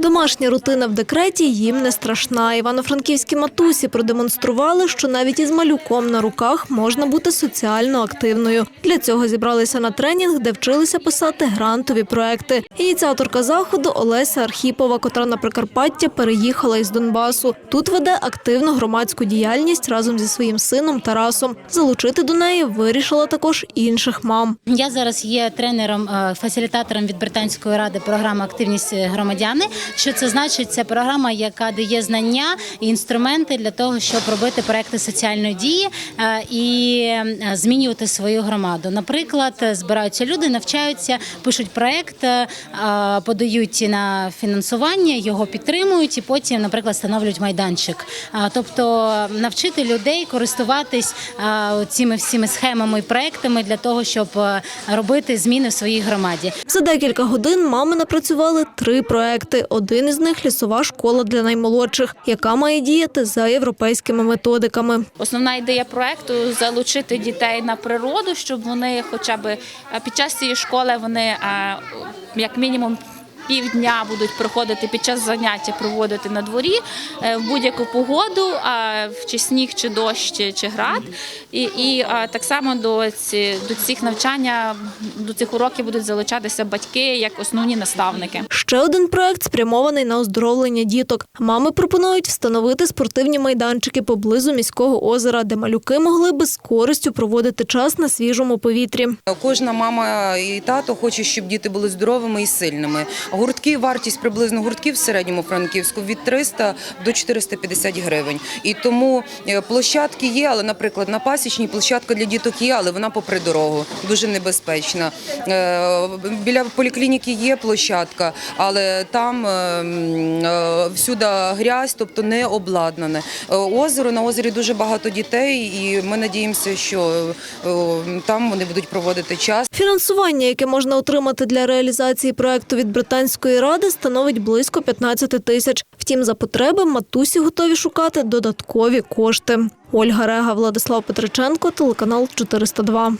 Домашня рутина в декреті їм не страшна. Івано-франківські матусі продемонстрували, що навіть із малюком на руках можна бути соціально активною. Для цього зібралися на тренінг, де вчилися писати грантові проекти. Ініціаторка заходу Олеся Архіпова, котра на Прикарпаття переїхала із Донбасу. Тут веде активну громадську діяльність разом зі своїм сином Тарасом. Залучити до неї вирішила також інших мам. Я зараз є тренером, е, фасилітатором від британської ради програми Активність громадяни. Що це значить? Це програма, яка дає знання і інструменти для того, щоб робити проекти соціальної дії е, і е, змінювати свою громаду. Наприклад, збираються люди, навчаються, пишуть проект, е, подають на фінансування, його підтримують і потім, наприклад, встановлюють майданчик. Тобто навчити людей користуватись цими всіми схемами і проектами для того, щоб робити зміни в своїй громаді. За декілька годин мами напрацювали три проекти. Один із них лісова школа для наймолодших, яка має діяти за європейськими методиками. Основна ідея проекту залучити дітей на природу, щоб вони, хоча б під час цієї школи, вони як мінімум. Півдня будуть проходити під час заняття проводити на дворі е, в будь-яку погоду, а в чи сніг, чи дощ, чи, чи град. І, і так само до, ці, до цих навчання, до цих уроків будуть залучатися батьки як основні наставники. Ще один проект спрямований на оздоровлення діток. Мами пропонують встановити спортивні майданчики поблизу міського озера, де малюки могли би з користю проводити час на свіжому повітрі. Кожна мама і тато хоче, щоб діти були здоровими і сильними. Гуртки, вартість приблизно гуртків в середньому франківську від 300 до 450 гривень. І тому е, площадки є, але, наприклад, на пасічній площадка для діток є, але вона попри дорогу, дуже небезпечна. Е, Біля поліклініки є площадка, але там е, всюди грязь, тобто не обладнане. Озеро на озері дуже багато дітей, і ми надіємося, що там вони будуть проводити час. Фінансування, яке можна отримати для реалізації проекту від британської ради, становить близько 15 тисяч. Втім, за потреби матусі готові шукати додаткові кошти. Ольга Рега, Владислав Петриченко, телеканал 402.